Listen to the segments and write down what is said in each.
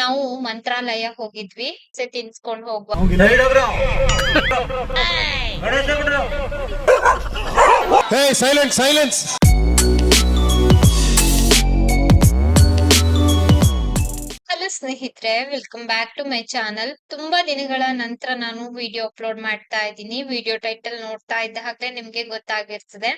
ನಾವು ಮಂತ್ರಾಲಯ ಹೋಗಿದ್ವಿ. ಸೆ ತಿನ್ಸ್ಕೊಂಡ್ ಹೋಗುವ. Silence silence. ಹಲೋ ಸ್ನೇಹಿತರೆ welcome back to my channel ತುಂಬಾ ದಿನಗಳ ನಂತರ ನಾನು ವಿಡಿಯೋ ಅಪ್ಲೋಡ್ ಮಾಡ್ತಾ ಇದ್ದೀನಿ. ವಿಡಿಯೋ ಟೈಟಲ್ ನೋಡ್ತಾ ಇದ್ದ ಹಾಗೆ ನಿಮ್ಗೆ ಗೊತ್ತಾಗಿರ್ತದೆ.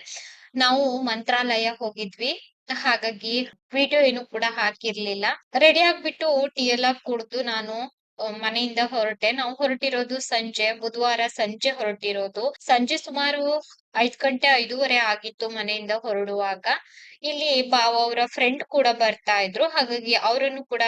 ನಾವು ಮಂತ್ರಾಲಯ ಹೋಗಿದ್ವಿ. ಹಾಗಾಗಿ ವಿಡಿಯೋ ಏನು ಕೂಡ ಹಾಕಿರ್ಲಿಲ್ಲ. ರೆಡಿ ಆಗ್ಬಿಟ್ಟು ಟೀ ಎಲ್ಲ ಕುಡ್ದು ನಾನು ಮನೆಯಿಂದ ಹೊರಟೆ. ನಾವು ಹೊರಟಿರೋದು ಸಂಜೆ, ಬುಧವಾರ ಸಂಜೆ ಹೊರಟಿರೋದು. ಸಂಜೆ ಸುಮಾರು ಐದ್ ಗಂಟೆ ಐದೂವರೆ ಆಗಿತ್ತು ಮನೆಯಿಂದ ಹೊರಡುವಾಗ. ಇಲ್ಲಿ ಬಾವ ಅವರ ಫ್ರೆಂಡ್ ಕೂಡ ಬರ್ತಾ ಇದ್ರು. ಹಾಗಾಗಿ ಅವರನ್ನು ಕೂಡ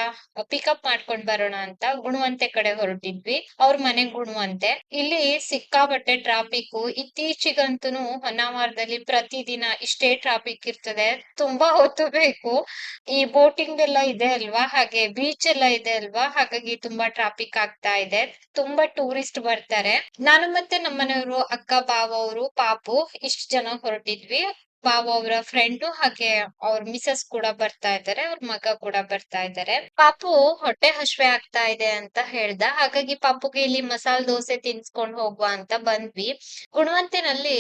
ಪಿಕಪ್ ಮಾಡ್ಕೊಂಡ್ ಬರೋಣ ಅಂತ ಗುಣವಂತೆ ಕಡೆ ಹೊರಟಿದ್ವಿ. ಅವ್ರ ಮನೆ ಗುಣವಂತೆ. ಇಲ್ಲಿ ಸಿಕ್ಕಾಪಟ್ಟೆ ಟ್ರಾಫಿಕ್ ಇತ್ತೀಚಿಗಂತೂ ಹೊನ್ನಾವರದಲ್ಲಿ ಪ್ರತಿದಿನ ಇಷ್ಟೇ ಟ್ರಾಫಿಕ್ ಇರ್ತದೆ. ತುಂಬಾ ಹೊತ್ತು ಬೇಕು ಈ ಬೋಟಿಂಗ್ ಎಲ್ಲ ಇದೆ ಅಲ್ವಾ? ಹಾಗೆ ಬೀಚ್ ಎಲ್ಲ ಇದೆ ಅಲ್ವಾ? ಹಾಗಾಗಿ ತುಂಬಾ ಟ್ರಾಫಿಕ್ ಆಗ್ತಾ ಇದೆ. ತುಂಬಾ ಟೂರಿಸ್ಟ್ ಬರ್ತಾರೆ. ನಾನು ಮತ್ತೆ ನಮ್ಮನೆಯವರು ಅಕ್ಕ, ಬಾವ, ಅವರು, ಪಾಪು ಇಷ್ಟು ಜನ ಹೊರಟಿದ್ವಿ. ಪಾಪ ಅವರ ಫ್ರೆಂಡು ಹಾಗೆ ಅವ್ರ ಮಿಸಸ್ ಕೂಡ ಬರ್ತಾ ಇದ್ದಾರೆ ಅವ್ರ ಮಗ ಕೂಡ ಬರ್ತಾ ಇದ್ದಾರೆ ಪಾಪು ಹೊಟ್ಟೆ ಹಶ್ವೆ ಆಗ್ತಾ ಇದೆ ಅಂತ ಹೇಳ್ದ. ಹಾಗಾಗಿ ಪಾಪುಗೆ ಇಲ್ಲಿ ಮಸಾಲ್ ದೋಸೆ ತಿನ್ಸ್ಕೊಂಡ್ ಹೋಗುವ ಅಂತ ಬಂದ್ವಿ. ಗುಣವಂತಿನಲ್ಲಿ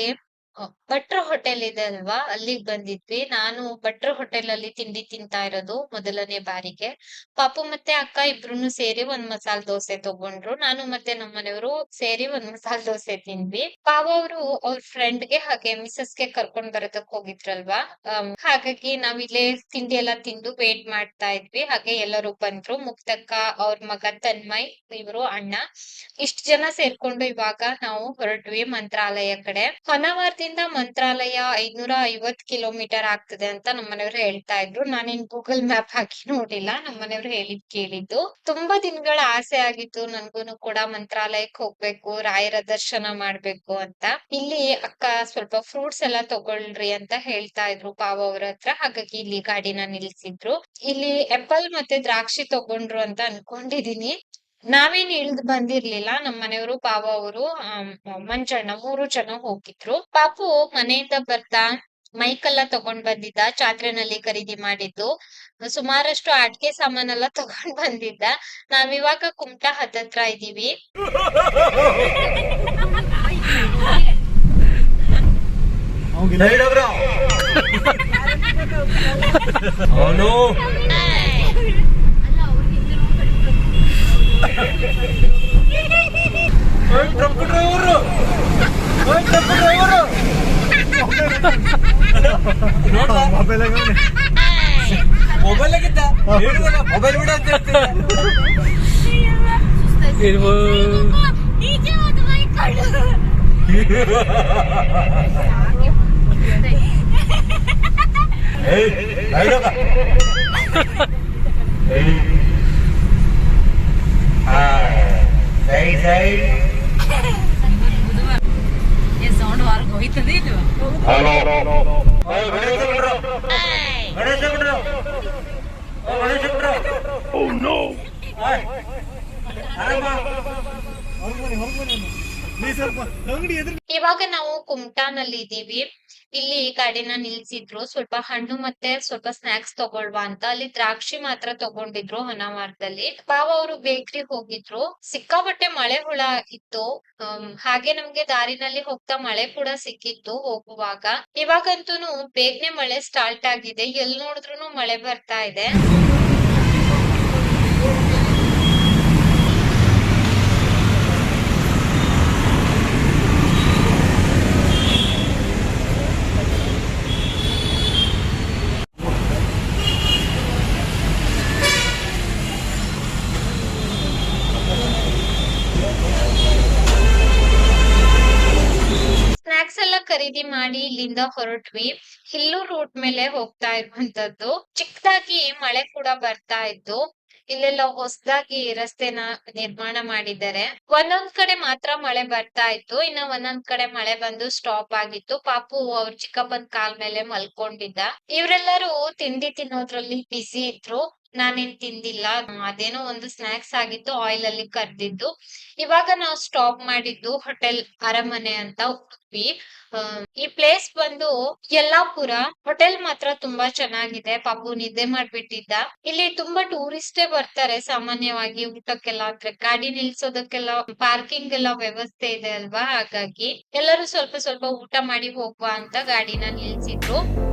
ಭಟ್ರ ಹೋಟೆಲ್ ಇದೆ ಅಲ್ವಾ? ಅಲ್ಲಿಗ್ ಬಂದಿದ್ವಿ. ನಾನು ಭಟ್ರ ಹೋಟೆಲ್ ಅಲ್ಲಿ ತಿಂಡಿ ತಿಂತಾ ಇರೋದು ಮೊದಲನೇ ಬಾರಿಗೆ. ಪಾಪು ಮತ್ತೆ ಅಕ್ಕ ಇಬ್ರು ಸೇರಿ ಒಂದ್ ಮಸಾಲ್ ದೋಸೆ ತಗೊಂಡ್ರು. ನಾನು ಮತ್ತೆ ನಮ್ಮನೆಯವರು ಸೇರಿ ಒಂದ್ ಮಸಾಲ್ ದೋಸೆ ತಿಂದ್ವಿ. ಪಾವ ಅವರು ಅವ್ರ ಫ್ರೆಂಡ್ಗೆ ಹಾಗೆ ಮಿಸಸ್ಗೆ ಕರ್ಕೊಂಡ್ ಬರೋದಕ್ ಹೋಗಿದ್ರಲ್ವಾ? ಹಾಗಾಗಿ ಹಾಗಾಗಿ ಇಲ್ಲೇ ತಿಂಡಿ ಎಲ್ಲಾ ತಿಂದು ವೇಟ್ ಮಾಡ್ತಾ ಇದ್ವಿ. ಹಾಗೆ ಎಲ್ಲರೂ ಬಂದ್ರು. ಮುಕ್ತಕ್ಕ, ಅವ್ರ ಮಗ ತನ್ಮಯ್, ಇವ್ರು ಅಣ್ಣ. ಇಷ್ಟ ಜನ ಸೇರ್ಕೊಂಡು ಇವಾಗ ನಾವು ಹೊರಟ್ವಿ ಮಂತ್ರಾಲಯ ಕಡೆ. ಹೊನ್ನಾವರದಿಂದ ಮಂತ್ರಾಲಯ ಐದ್ನೂರ ಐವತ್ ಕಿಲೋಮೀಟರ್ ಆಗ್ತದೆ ಅಂತ ನಮ್ಮನೆಯವ್ರು ಹೇಳ್ತಾ ಇದ್ರು. ನಾನೇನ್ ಗೂಗಲ್ ಮ್ಯಾಪ್ ಹಾಕಿ ನೋಡಿಲ್ಲ. ನಮ್ಮನೆಯವ್ರು ಹೇಳಿದ್ ಕೇಳಿದ್ದು. ತುಂಬಾ ದಿನಗಳ ಆಸೆ ಆಗಿತ್ತು. ನನ್ಗೂನು ಕೂಡ ಮಂತ್ರಾಲಯಕ್ ಹೋಗ್ಬೇಕು, ರಾಯರ ದರ್ಶನ ಮಾಡ್ಬೇಕು ಅಂತ. ಇಲ್ಲಿ ಅಕ್ಕ ಸ್ವಲ್ಪ ಫ್ರೂಟ್ಸ್ ಎಲ್ಲ ತಗೊಳ್ರಿ ಅಂತ ಹೇಳ್ತಾ ಇದ್ರು ಪಾವ ಅವ್ರ ಹತ್ರ. ಹಾಗಾಗಿ ಇಲ್ಲಿ ಗಾಡಿನ ನಿಲ್ಸಿದ್ರು. ಇಲ್ಲಿ ಆಪಲ್ ಮತ್ತೆ ದ್ರಾಕ್ಷಿ ತಗೊಂಡ್ರು ಅಂತ ಅನ್ಕೊಂಡಿದೀನಿ. ನಾವೇನ್ ಇಳ್ದ್ ಬಂದಿರ್ಲಿಲ್ಲ ನಮ್ ಮನೆಯವರು ಪಾವ ಅವರು ಮಂಜಣ್ಣ ಮೂರು ಜನ ಹೋಗಿದ್ರು. ಪಾಪು ಮನೆಯಿಂದ ಬರ್ತಾ ಮೈಕೆಲ್ಲ ತಗೊಂಡ್ ಬಂದಿದ್ದ ಚಾತ್ರೆನಲ್ಲಿ ಖರೀದಿ ಮಾಡಿದ್ದು. ಸುಮಾರಷ್ಟು ಆಟಿಕೆ ಸಾಮಾನೆಲ್ಲ ತಗೊಂಡ್ ಬಂದಿದ್ದ. ನಾವಿವಾಗ ಕುಮಟಾ ಹತ್ತತ್ರ ಇದೀವಿ. ಅವನು truck driver truck driver mobile ಆಗಿದ್ದ ಮೊಬೈಲ್ ಬಿಡ ಅಂತ ಸೈಡ್ ಇವಾಗ ನಾವು ಕುಮಟಾನಲ್ಲಿ ಇದೀವಿ ಇಲ್ಲಿ ಗಾಡಿನ ನಿಲ್ಸಿದ್ರು. ಸ್ವಲ್ಪ ಹಣ್ಣು ಮತ್ತೆ ಸ್ವಲ್ಪ ಸ್ನಾಕ್ಸ್ ತಗೊಳ್ವಾ ಅಂತ. ಅಲ್ಲಿ ದ್ರಾಕ್ಷಿ ಮಾತ್ರ ತಗೊಂಡಿದ್ರು ಹೊನ್ನಾವಾರದಲ್ಲಿ ಬಾವ ಅವರು ಬೇಕ್ರಿ ಹೋಗಿದ್ರು. ಸಿಕ್ಕಾಪಟ್ಟೆ ಮಳೆ ಹುಳ ಇತ್ತು. ಹಾಗೆ ನಮ್ಗೆ ದಾರಿನಲ್ಲಿ ಹೋಗ್ತಾ ಮಳೆ ಕೂಡ ಸಿಕ್ಕಿತ್ತು ಹೋಗುವಾಗ. ಇವಾಗಂತೂನು ಬೇಗನೆ ಮಳೆ ಸ್ಟಾರ್ಟ್ ಆಗಿದೆ. ಎಲ್ ನೋಡಿದ್ರು ಮಳೆ ಬರ್ತಾ ಇದೆ. ಖರೀದಿ ಮಾಡಿ ಇಲ್ಲಿಂದ ಹೊರಟ್ವಿ. ಹಿಲ್ಲು ರೂಟ್ ಮೇಲೆ ಹೋಗ್ತಾ ಇರುವಂತದ್ದು. ಚಿಕ್ಕದಾಗಿ ಮಳೆ ಕೂಡ ಬರ್ತಾ ಇತ್ತು. ಇಲ್ಲೆಲ್ಲ ಹೊಸದಾಗಿ ರಸ್ತೆನ ನಿರ್ಮಾಣ ಮಾಡಿದ್ದಾರೆ. ಒಂದೊಂದ್ ಕಡೆ ಮಾತ್ರ ಮಳೆ ಬರ್ತಾ ಇತ್ತು. ಇನ್ನ ಒಂದೊಂದ್ ಕಡೆ ಮಳೆ ಬಂದು ಸ್ಟಾಪ್ ಆಗಿತ್ತು. ಪಾಪು ಅವ್ರ ಚಿಕ್ಕಪ್ಪನ್ ಕಾಲ್ ಮೇಲೆ ಮಲ್ಕೊಂಡಿದ್ದ. ಇವ್ರೆಲ್ಲರೂ ತಿಂಡಿ ತಿನ್ನೋದ್ರಲ್ಲಿ ಬಿಸಿ ಇದ್ರು. ನಾನೇನ್ ತಿಂದಿಲ್ಲ. ಅದೇನೋ ಒಂದು ಸ್ನಾಕ್ಸ್ ಆಗಿತ್ತು ಆಯಿಲ್ ಅಲ್ಲಿ ಕರ್ದಿದ್ದು. ಇವಾಗ ನಾವು ಸ್ಟಾಪ್ ಮಾಡಿದ್ದು ಹೋಟೆಲ್ ಅರಮನೆ ಅಂತ ಉಡುಪಿ ಈ ಪ್ಲೇಸ್ ಬಂದು ಯಲ್ಲಾಪುರ. ಹೋಟೆಲ್ ಮಾತ್ರ ತುಂಬಾ ಚೆನ್ನಾಗಿದೆ. ಪಾಪು ನಿದ್ದೆ ಮಾಡ್ಬಿಟ್ಟಿದ್ದ. ಇಲ್ಲಿ ತುಂಬಾ ಟೂರಿಸ್ಟೇ ಬರ್ತಾರೆ ಸಾಮಾನ್ಯವಾಗಿ ಊಟಕ್ಕೆಲ್ಲ ಅಂದ್ರೆ ಗಾಡಿ ನಿಲ್ಸೋದಕ್ಕೆಲ್ಲ ಪಾರ್ಕಿಂಗ್ ಎಲ್ಲ ವ್ಯವಸ್ಥೆ ಇದೆ ಅಲ್ವಾ? ಹಾಗಾಗಿ ಎಲ್ಲರೂ ಸ್ವಲ್ಪ ಸ್ವಲ್ಪ ಊಟ ಮಾಡಿ ಹೋಗುವ ಅಂತ ಗಾಡಿನ ನಿಲ್ಸಿದ್ರು.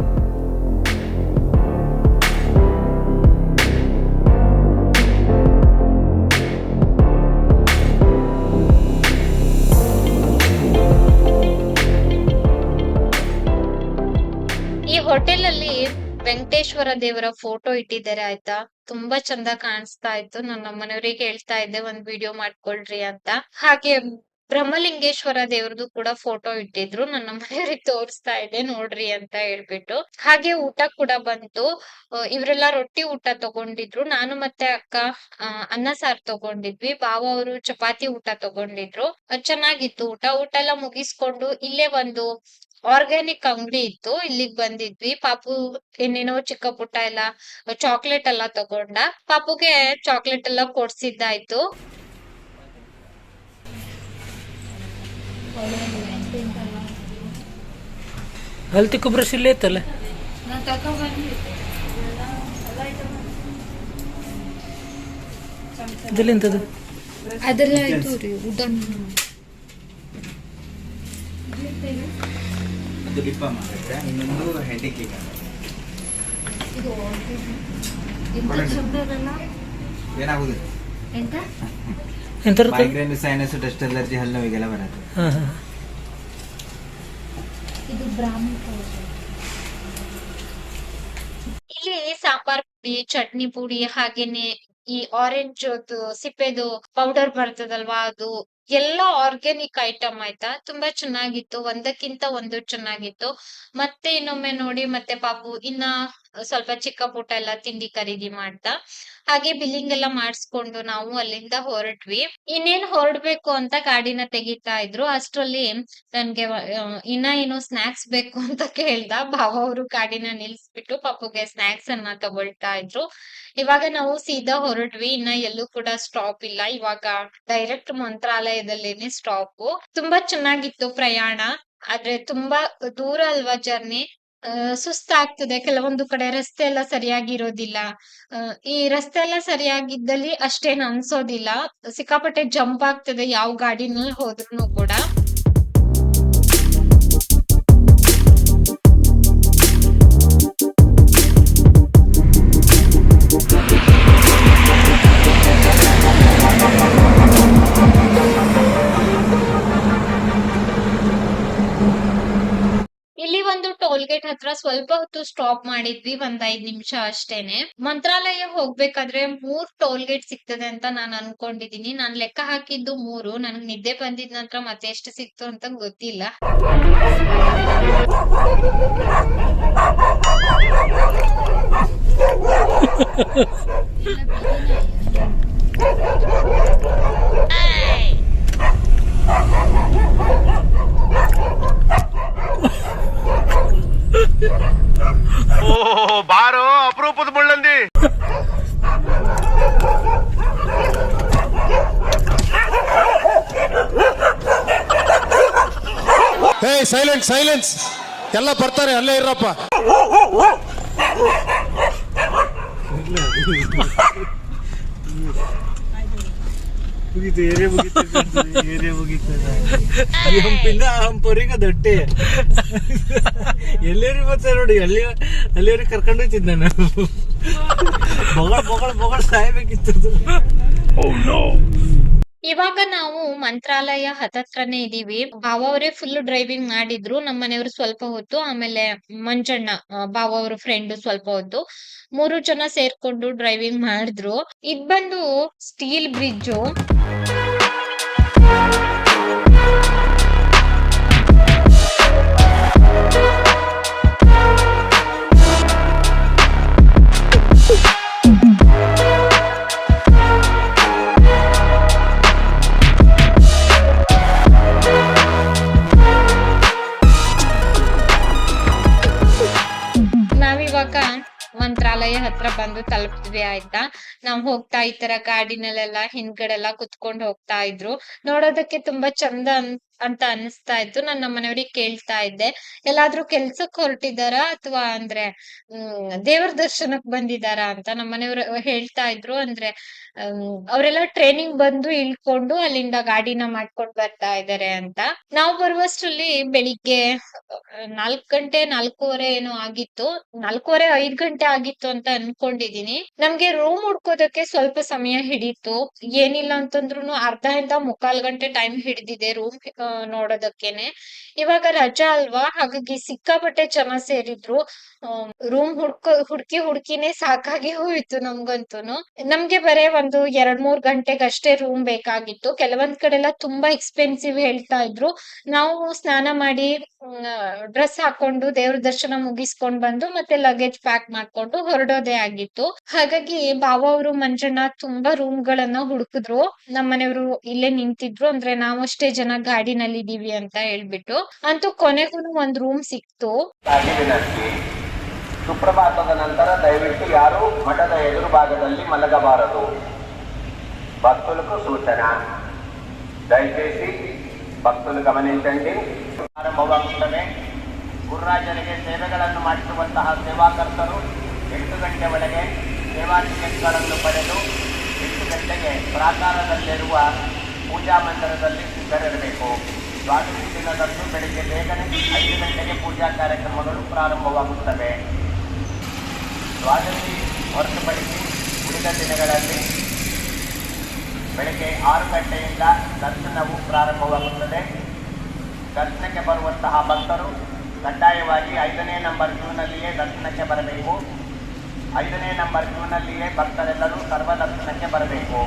ವೆಂಕಟೇಶ್ವರ ದೇವರ ಫೋಟೋ ಇಟ್ಟಿದ್ದಾರೆ, ಆಯ್ತಾ? ತುಂಬಾ ಚಂದ ಕಾಣಿಸ್ತಾ ಇತ್ತು. ನಾನು ಮನೆಯವರಿಗೆ ಹೇಳ್ತಾ ಇದ್ದೆ, ಒಂದ್ ವಿಡಿಯೋ ಮಾಡ್ಕೊಳ್ರಿ ಅಂತ. ಹಾಗೆ ಬ್ರಹ್ಮಲಿಂಗೇಶ್ವರ ದೇವ್ರದ್ದು ಕೂಡ ಫೋಟೋ ಇಟ್ಟಿದ್ರು. ನನ್ನ ಮನೆಯವ್ರಿಗೆ ತೋರಿಸ್ತಾ ಇದೆ ನೋಡ್ರಿ ಅಂತ ಹೇಳ್ಬಿಟ್ಟು. ಹಾಗೆ ಊಟ ಕೂಡ ಬಂತು. ಇವ್ರೆಲ್ಲಾ ರೊಟ್ಟಿ ಊಟ ತಗೊಂಡಿದ್ರು. ನಾನು ಮತ್ತೆ ಅಕ್ಕ ಅನ್ನ ಸಾರ್ ತಗೊಂಡಿದ್ವಿ. ಬಾವ ಅವರು ಚಪಾತಿ ಊಟ ತಗೊಂಡಿದ್ರು. ಚೆನ್ನಾಗಿತ್ತು ಊಟ. ಊಟ ಎಲ್ಲ ಮುಗಿಸ್ಕೊಂಡು ಇಲ್ಲೇ ಒಂದು ಆರ್ಗ್ಯಾನಿಕ್ ಅಂಗಡಿ ಇತ್ತು ಇಲ್ಲಿಗ್ ಬಂದಿದ್ವಿ. ಪಾಪು ಏನೇನೋ ಚಿಕ್ಕ ಪುಟ್ಟ ಎಲ್ಲ ಚಾಕ್ಲೇಟ್ ಎಲ್ಲ ತಗೊಂಡ. ಪಾಪುಗೆ ಚಾಕ್ಲೇಟ್ ಎಲ್ಲ ಕೊಡ್ಸಿದ್ದಾಯ್ತು. ಹಲ್ತಿ ಕೊಬ್ಬರಿ ಇಲ್ಲೇ ಇತ್ತಲ್ಲ ಇದೆಲ್ಲಿಂತದು ಅದೆಲ್ಲ ಆಯ್ತು ರೀ ಉದನ್ ಅದು ಡಿಪ್ಪ ಮಾಡುತ್ತೆ ಇನ್ನೊಂದು ಹೆಡ್ ಕೇಕ್ ಶಬ್ದ ಅದಲ್ಲ ಏನಾಗುದಿಲ್ಲ ಮೈಗ್ರೇನ್ ಸೈನಸ್ ಡಸ್ಟ್ ಅಲರ್ಜಿ ಹಲ್ಲು ನೋವಿಗೆಲ್ಲ ಬರುತ್ತೆ. ಹಾಂ ಹಾಂ. ಇದು ಬ್ರಾಹ್ಮಣ ಇಲ್ಲಿ ಸಾಂಬಾರ್ ಪುಡಿ ಚಟ್ನಿ ಪುಡಿ ಹಾಗೇನೆ ಈ ಆರೆಂಜ್ ಸಿಪ್ಪೆದು ಪೌಡರ್ ಬರ್ತದಲ್ವಾ ಅದು ಎಲ್ಲ ಆರ್ಗ್ಯಾನಿಕ್ ಐಟಮ್ ಆಯ್ತಾ? ತುಂಬಾ ಚೆನ್ನಾಗಿತ್ತು. ಒಂದಕ್ಕಿಂತ ಒಂದು ಚೆನ್ನಾಗಿತ್ತು. ಮತ್ತೆ ಇನ್ನೊಮ್ಮೆ ನೋಡಿ, ಮತ್ತೆ ಪಾಪು, ಇನ್ನ ಸ್ವಲ್ಪ ಚಿಕ್ಕ ಪುಟ್ಟ ಎಲ್ಲ ತಿಂಡಿ ಖರೀದಿ ಮಾಡ್ತಾ. ಹಾಗೆ ಬಿಲ್ಲಿಂಗ್ ಎಲ್ಲ ಮಾಡಿಸ್ಕೊಂಡು ನಾವು ಅಲ್ಲಿಂದ ಹೊರಟ್ವಿ. ಇನ್ನೇನ್ ಹೊರಡ್ಬೇಕು ಅಂತ ಗಾಡಿನ ತೆಗಿತಾ ಇದ್ರು. ಅಷ್ಟ್ರಲ್ಲಿ ನನ್ಗೆ ಇನ್ನ ಏನು ಸ್ನಾಕ್ಸ್ ಬೇಕು ಅಂತ ಕೇಳ್ದ. ಭಾವ ಅವರು ಗಾಡಿನ ನಿಲ್ಸ್ಬಿಟ್ಟು ಪಾಪುಗೆ ಸ್ನಾಕ್ಸ್ ಅನ್ನ ತಗೊಳ್ತಾ ಇದ್ರು. ಇವಾಗ ನಾವು ಸೀದಾ ಹೊರಟ್ವಿ. ಇನ್ನ ಎಲ್ಲೂ ಕೂಡ ಸ್ಟಾಪ್ ಇಲ್ಲ. ಇವಾಗ ಡೈರೆಕ್ಟ್ ಮಂತ್ರಾಲಯದಲ್ಲೇನೆ ಸ್ಟಾಪ್ ತುಂಬಾ ಚೆನ್ನಾಗಿತ್ತು ಪ್ರಯಾಣ. ಆದ್ರೆ ತುಂಬಾ ದೂರ ಅಲ್ವಾ ಜರ್ನಿ ಸುಸ್ತಾಗ್ತದೆ. ಕೆಲವೊಂದು ಕಡೆ ರಸ್ತೆ ಎಲ್ಲ ಸರಿಯಾಗಿರೋದಿಲ್ಲ. ಇರೋದಿಲ್ಲ ಈ ರಸ್ತೆ ಎಲ್ಲ ಸರಿಯಾಗಿದ್ದಲ್ಲಿ ಅಷ್ಟೇನು ಅನ್ಸೋದಿಲ್ಲ. ಸಿಕ್ಕಾಪಟ್ಟೆ ಜಂಪ್ ಆಗ್ತದೆ. ಯಾವ ಗಾಡಿನಲ್ಲಿ ಹೋದ್ರು ಕೂಡ. ಗೇಟ್ ಹತ್ರ ಸ್ವಲ್ಪ ಹೊತ್ತು ಸ್ಟಾಪ್ ಮಾಡಿದ್ವಿ ಒಂದ್ ಐದ್ ನಿಮಿಷ ಅಷ್ಟೇನೆ. ಮಂತ್ರಾಲಯ ಹೋಗ್ಬೇಕಾದ್ರೆ ಮೂರ್ ಟೋಲ್ ಗೇಟ್ ಸಿಗ್ತದೆ ಅಂತ ನಾನು ಅನ್ಕೊಂಡಿದೀನಿ. ನಾನ್ ಲೆಕ್ಕ ಹಾಕಿದ್ದು ಮೂರು. ನನ್ಗ್ ನಿದ್ದೆ ಬಂದಿದ್ ನಂತರ ಮತ್ತೆ ಎಷ್ಟು ಸಿಕ್ತು ಅಂತ ಗೊತ್ತಿಲ್ಲ. ಬಾರೋ ಅಪರೂಪದ ಮುಳ್ಳಂದಿ ಹೇ ಸೈಲೆಂಟ್ ಸೈಲೆನ್ಸ್ ಎಲ್ಲ ಬರ್ತಾರೆ ಅಲ್ಲೇ ಇರಪ್ಪ ಮುಗೀತು ಏರಿಯಾ ಮುಗೀತು ಏರಿಯಾ ಮುಗೀತು ಹಂಪಿಂದ ಆ ಹಂಪವರೆಗೆ ದೊಡ್ಡೆ. ಎಲ್ಲೇರಿ ಬರ್ತಾರೆ ನೋಡಿ ಅಲ್ಲಿ ಅಲ್ಲಿಯವ್ರಿಗೆ ಕರ್ಕೊಂಡು ಹೋಯ್ತಿದ್ದ ನಾನು. ಬೊಗಳ ಬೊಗಳ ಬೊಗಳ ಸಾಯ್ಬೇಕಿತ್ತು. ಇವಾಗ ನಾವು ಮಂತ್ರಾಲಯ ಹತ್ತತ್ರನೇ ಇದೀವಿ. ಅವರೇ ಫುಲ್ ಡ್ರೈವಿಂಗ್ ಮಾಡಿದ್ರು. ನಮ್ಮ ಮನೆಯವರು ಸ್ವಲ್ಪ ಹೊತ್ತು, ಆಮೇಲೆ ಮಂಜಣ್ಣ ಬಾವಾ ಭಾವ ಅವ್ರ ಫ್ರೆಂಡ್ ಸ್ವಲ್ಪ ಹೊತ್ತು. ಮೂರು ಜನ ಸೇರ್ಕೊಂಡು ಡ್ರೈವಿಂಗ್ ಮಾಡಿದ್ರು. ಇದ್ ಬಂದು ಸ್ಟೀಲ್ ಬ್ರಿಡ್ಜ್ ಬಂದ್ ತಲುಪಿದ್ವಿ ಆಯ್ತಾ? ನಾವ್ ಹೋಗ್ತಾ ಈ ತರ ಗಾಡಿನಲ್ಲೆಲ್ಲ ಹಿಂದ್ಗಡೆಲ್ಲ ಕುತ್ಕೊಂಡ್ ಹೋಗ್ತಾ ಇದ್ರು. ನೋಡೋದಕ್ಕೆ ತುಂಬಾ ಚಂದ ಅನ್- ಅಂತ ಅನಿಸ್ತಾ ಇತ್ತು. ನಾನ್ ನಮ್ಮ ಮನೆಯವ್ರಿಗೆ ಕೇಳ್ತಾ ಇದ್ದೆ. ಎಲ್ಲಾದ್ರೂ ಕೆಲ್ಸಕ್ ಹೊರಟಿದಾರಾ? ಅಥವಾ ಅಂದ್ರೆ, ಹ್ಮ್, ದೇವ್ರ ದರ್ಶನಕ್ ಬಂದಿದಾರಾ ಅಂತ ನಮ್ಮ ಮನೆಯವ್ರು ಹೇಳ್ತಾ ಇದ್ರು. ಅಂದ್ರೆ, ಹ್ಮ್, ಅವರೆಲ್ಲ ಟ್ರೈನಿಂಗ್ ಬಂದು ಇಳ್ಕೊಂಡು ಅಲ್ಲಿಂದ ಗಾಡಿನ ಮಾಡ್ಕೊಂಡ್ ಬರ್ತಾ ಇದಾರೆ ಅಂತ. ನಾವು ಬರುವಷ್ಟ್ರಲ್ಲಿ ಬೆಳಿಗ್ಗೆ ನಾಲ್ಕ್ ಗಂಟೆ, ನಾಲ್ಕೂವರೆ ಏನೋ ಆಗಿತ್ತು. ನಾಲ್ಕೂವರೆ, ಐದ್ ಗಂಟೆ ಆಗಿತ್ತು ಅಂತ ಅನ್ಕೊಂಡಿದೀನಿ. ನಮ್ಗೆ ರೂಮ್ ಹುಡ್ಕೋದಕ್ಕೆ ಸ್ವಲ್ಪ ಸಮಯ ಹಿಡೀತು. ಏನಿಲ್ಲ ಅಂತಂದ್ರು ಅರ್ಧ ಇಂದ ಮುಕ್ಕಾಲ್ ಗಂಟೆ ಟೈಮ್ ಹಿಡಿದಿದೆ ರೂಮ್ ನೋಡೋದಕ್ಕೇನೆ. ಇವಾಗ ರಜಾ ಅಲ್ವಾ? ಹಾಗಾಗಿ ಸಿಕ್ಕಾಪಟ್ಟೆ ಜನ ಸೇರಿದ್ರು. ರೂಮ್ ಹುಡ್ಕೋ, ಹುಡ್ಕಿ ಹುಡ್ಕಿನೇ ಸಾಕಾಗಿ ಹೋಯ್ತು ನಮ್ಗಂತೂನು. ನಮ್ಗೆ ಬರೇ ಒಂದು ಎರಡ್ ಮೂರ್ ಗಂಟೆಗಷ್ಟೇ ರೂಮ್ ಬೇಕಾಗಿತ್ತು. ಕೆಲವೊಂದ್ ಕಡೆ ಎಲ್ಲ ತುಂಬಾ ಎಕ್ಸ್ಪೆನ್ಸಿವ್ ಹೇಳ್ತಾ ಇದ್ರು. ನಾವು ಸ್ನಾನ ಮಾಡಿ ಡ್ರೆಸ್ ಹಾಕೊಂಡು ದೇವ್ರ ದರ್ಶನ ಮುಗಿಸ್ಕೊಂಡ್ ಬಂದು ಮತ್ತೆ ಲಗೇಜ್ ಪ್ಯಾಕ್ ಮಾಡ್ಕೊಂಡು ಹೊರಡೋದೇ ಆಗಿತ್ತು. ಹಾಗಾಗಿ ಬಾವ ಅವರು ಮಂಜಣ್ಣ ತುಂಬಾ ರೂಮ್ ಗಳನ್ನ ಹುಡುಕಿದ್ರು. ನಮ್ಮನೆಯವರು ಇಲ್ಲೇ ನಿಂತಿದ್ರು. ಅಂದ್ರೆ ನಾವಷ್ಟೇ ಜನ ಗಾಡಿನಲ್ಲಿ ಇದೀವಿ ಅಂತ ಹೇಳ್ಬಿಟ್ಟು ಅಂತೂ ಕೊನೆಗೂ ಒಂದ್ ರೂಮ್ ಸಿಕ್ತು ಆಗಿ ವಿನಂತಿ ಸುಪ್ರಭಾತದ ನಂತರ ದಯವಿಟ್ಟು ಯಾರೂ ಮಠದ ಎದುರು ಭಾಗದಲ್ಲಿ ಮಲಗಬಾರದು భక్తులకు సూచన దయచేసి భక్తులు గమనించండి ಪ್ರಾರಂಭವಾಗುತ್ತವೆ ಗುರುರಾಜರಿಗೆ ಸೇವೆಗಳನ್ನು ಮಾಡಿಸುವಂತಹ ಸೇವಾಕರ್ತರು ಎಂಟು ಗಂಟೆ ಒಳಗೆ ಸೇವಾ ಟಿಕೆಟ್ಗಳನ್ನು ಪಡೆದು ಎಂಟು ಗಂಟೆಗೆ ಪ್ರಾಕಾರದಲ್ಲಿರುವ ಪೂಜಾ ಮಂದಿರದಲ್ಲಿ ಸಿದ್ಧರಿರಬೇಕು ದ್ವಾದಶಿ ದಿನದಂದು ಬೆಳಿಗ್ಗೆ ಬೇಗನೆ ಐದು ಗಂಟೆಗೆ ಪೂಜಾ ಕಾರ್ಯಕ್ರಮಗಳು ಪ್ರಾರಂಭವಾಗುತ್ತವೆ. ದ್ವಾದಶಿ ಹೊರತುಪಡಿಸಿ ಉಳಿದ ದಿನಗಳಲ್ಲಿ ಬೆಳಗ್ಗೆ ಆರು ಗಂಟೆಯಿಂದ ದರ್ಶನವು ಪ್ರಾರಂಭವಾಗುತ್ತದೆ. ದರ್ಶನಕ್ಕೆ ಬರುವಂತಹ ಭಕ್ತರು ಕಡ್ಡಾಯವಾಗಿ ಐದನೇ ನಂಬರ್ ಕ್ಯೂನಲ್ಲಿಯೇ ದರ್ಶನಕ್ಕೆ ಬರಬೇಕು. ಐದನೇ ನಂಬರ್ ಕ್ಯೂನಲ್ಲಿಯೇ ಭಕ್ತರೆಲ್ಲರೂ ಸರ್ವ ದರ್ಶನಕ್ಕೆ ಬರಬೇಕು.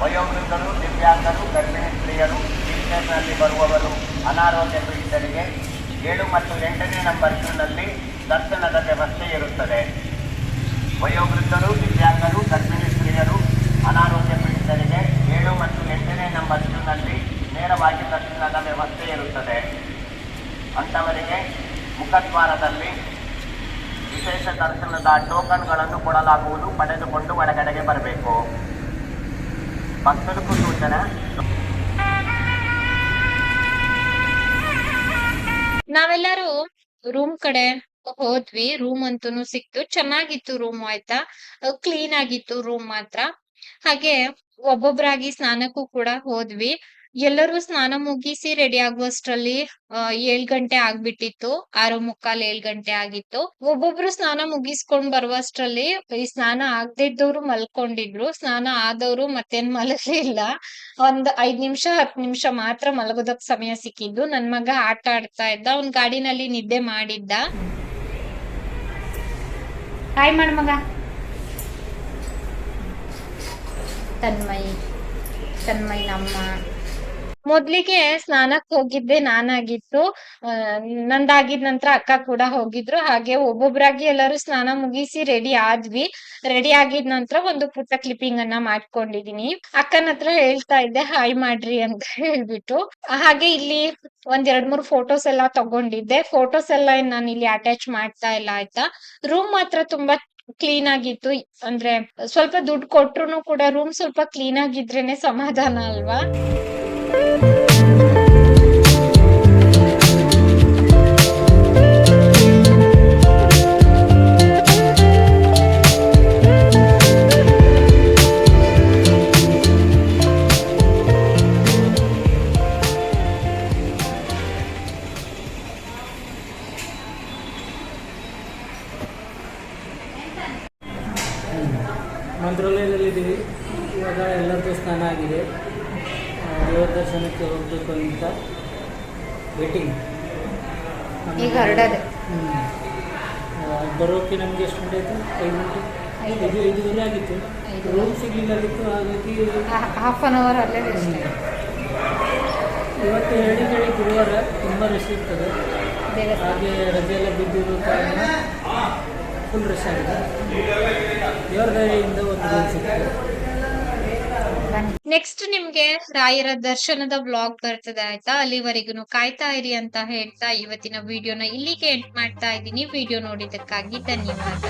ವಯೋವೃದ್ಧರು ದಿವ್ಯಾಂಗರು ಗರ್ಭಿಣಿ ಸ್ತ್ರೀಯರು ವೀಲ್ಚೇರ್ನಲ್ಲಿ ಬರುವವರು, ಅನಾರೋಗ್ಯ ಪೀಡಿತರಿಗೆ ಏಳು ಮತ್ತು ಎಂಟನೇ ನಂಬರ್ ಕ್ಯೂನಲ್ಲಿ ದರ್ಶನದ ವ್ಯವಸ್ಥೆ ಇರುತ್ತದೆ. ವಯೋವೃದ್ಧರು ದಿವ್ಯಾಂಗರು ಗರ್ಭಿಣಿ ಸ್ತ್ರೀಯರು, ಅನಾರೋಗ್ಯ ಪೀಡಿತರಿಗೆ ಏಳು ಮತ್ತು ಎಂಟನೇ ನಂಬರ್ ಕ್ಯೂನಲ್ಲಿ ನೇರವಾಗಿ ದರ್ಶನದ ವ್ಯವಸ್ಥೆ ಇರುತ್ತದೆ. ಅಂಥವರಿಗೆ ಮುಖದ್ವಾರದಲ್ಲಿ ವಿಶೇಷ ದರ್ಶನದ ಟೋಕನ್ಗಳನ್ನು ಕೊಡಲಾಗುವುದು, ಪಡೆದುಕೊಂಡು ಒಳಗಡೆಗೆ ಬರಬೇಕು. ಸೂಚನೆ. ನಾವೆಲ್ಲರೂ ರೂಮ್ ಕಡೆ ಹೋದ್ವಿ. ರೂಮ್ ಅಂತೂ ಸಿಕ್ತು. ಚೆನ್ನಾಗಿತ್ತು ರೂಮ್ ಆಯ್ತಾ? ಕ್ಲೀನ್ ಆಗಿತ್ತು ರೂಮ್ ಮಾತ್ರ. ಹಾಗೆ ಒಬ್ಬೊಬ್ರಾಗಿ ಸ್ನಾನಕ್ಕೂ ಕೂಡ ಹೋದ್ವಿ. ಎಲ್ಲರೂ ಸ್ನಾನ ಮುಗಿಸಿ ರೆಡಿ ಆಗುವಷ್ಟರಲ್ಲಿ ಏಳ್ ಗಂಟೆ ಆಗ್ಬಿಟ್ಟಿತ್ತು. ಆರು ಮುಕ್ಕಾಲ್ ಏಳ್ ಗಂಟೆ ಆಗಿತ್ತು. ಒಬ್ಬೊಬ್ರು ಸ್ನಾನ ಮುಗಿಸ್ಕೊಂಡ್ ಬರುವಷ್ಟರಲ್ಲಿ ಈ ಸ್ನಾನ ಆಗದೆ ಇದ್ದವ್ರು ಮಲ್ಕೊಂಡಿದ್ರು. ಸ್ನಾನ ಆದವ್ರು ಮತ್ತೇನ್ ಮಲಗಲಿಲ್ಲ ಒಂದ್ ಐದ್ ನಿಮಿಷ ಹತ್ ನಿಮಿಷ ಮಾತ್ರ ಮಲಗೋದಕ್ ಸಮಯ ಸಿಕ್ಕಿದ್ದು. ನನ್ ಮಗ ಆಟ ಆಡ್ತಾ ಇದ್ದ. ಅವ್ನ್ ಗಾಡಿನಲ್ಲಿ ನಿದ್ದೆ ಮಾಡಿದ್ದ. ಹಾಯ್ ಮಾಡ ಮಗ. ತನ್ಮಯಿ. ತನ್ಮಯಿ ನಮ್ಮ ಮೊದ್ಲಿಗೆ ಸ್ನಾನಕ್ ಹೋಗಿದ್ದೆ ನಾನಾಗಿತ್ತು ಆ, ನಂದಾಗಿದ್ ನಂತರ ಅಕ್ಕ ಕೂಡ ಹೋಗಿದ್ರು. ಹಾಗೆ ಒಬ್ಬೊಬ್ರಾಗಿ ಎಲ್ಲರೂ ಸ್ನಾನ ಮುಗಿಸಿ ರೆಡಿ ಆದ್ವಿ. ರೆಡಿ ಆಗಿದ್ ನಂತರ ಒಂದು ಪುಟ್ಟ ಕ್ಲಿಪ್ಪಿಂಗ್ ಅನ್ನ ಮಾಡ್ಕೊಂಡಿದೀನಿ. ಅಕ್ಕನ ಹತ್ರ ಹೇಳ್ತಾ ಇದ್ದೆ ಹಾಯ್ ಮಾಡ್ರಿ ಅಂತ ಹೇಳ್ಬಿಟ್ಟು. ಹಾಗೆ ಇಲ್ಲಿ ಒಂದ್ ಎರಡ್ ಮೂರ್ ಫೋಟೋಸ್ ಎಲ್ಲ ತಗೊಂಡಿದ್ದೆ. ಫೋಟೋಸ್ ಎಲ್ಲ ನಾನು ಇಲ್ಲಿ ಅಟ್ಯಾಚ್ ಮಾಡ್ತಾ ಇಲ್ಲ ಆಯ್ತಾ. ರೂಮ್ ಮಾತ್ರ ತುಂಬಾ ಕ್ಲೀನ್ ಆಗಿತ್ತು. ಅಂದ್ರೆ ಸ್ವಲ್ಪ ದುಡ್ಡು ಕೊಟ್ರು ಕೂಡ ರೂಮ್ ಸ್ವಲ್ಪ ಕ್ಲೀನ್ ಆಗಿದ್ರೇನೆ ಸಮಾಧಾನ ಅಲ್ವಾ? ಹೊರಡೋದು ಬರೋಕ್ಕೆ ನಮಗೆ ಎಷ್ಟು ಗಂಟೆ ಆಯಿತು? ಐದು ಗಂಟೆ. ಐದು. ಐದು ಐದುವರೆ ಆಗಿತ್ತು. ರೂಮ್ ಸಿಗ್ಲಿಲ್ಲ ಆಗಿತ್ತು ಹಾಗಾಗಿ ಹಾಫ್ ಅನ್ ಅವರ್ ಅಲ್ಲೇ ಇವತ್ತು ಎರಡು ಹೇಳಿ ಗುರುವಾರ ತುಂಬ ರಶ್ ಇರ್ತದೆ. ಹಾಗೆ ರಜೆ ಎಲ್ಲ ಬಿದ್ದಿರೋ ಕಾರಣ ಫುಲ್ ರಶ್ ಆಗಿದೆ. ದೇವರ ದಯೆಯಿಂದ ಒಂದು ರೂಮ್ ಬನ್ನಿ ನೆಕ್ಸ್ಟ್ ನಿಮ್ಗೆ ರಾಯರ ದರ್ಶನದ ಬ್ಲಾಗ್ ಬರ್ತದೆ ಆಯ್ತಾ ಅಲ್ಲಿವರೆಗೂ ಕಾಯ್ತಾ ಇರಿ ಅಂತ ಹೇಳ್ತಾ ಇವತ್ತಿನ ವಿಡಿಯೋನ ಇಲ್ಲಿಗೆ ಎಂಡ್ ಮಾಡ್ತಾ ಇದ್ದೀನಿ ವಿಡಿಯೋ ನೋಡಿದ್ದಕ್ಕಾಗಿ ಧನ್ಯವಾದ.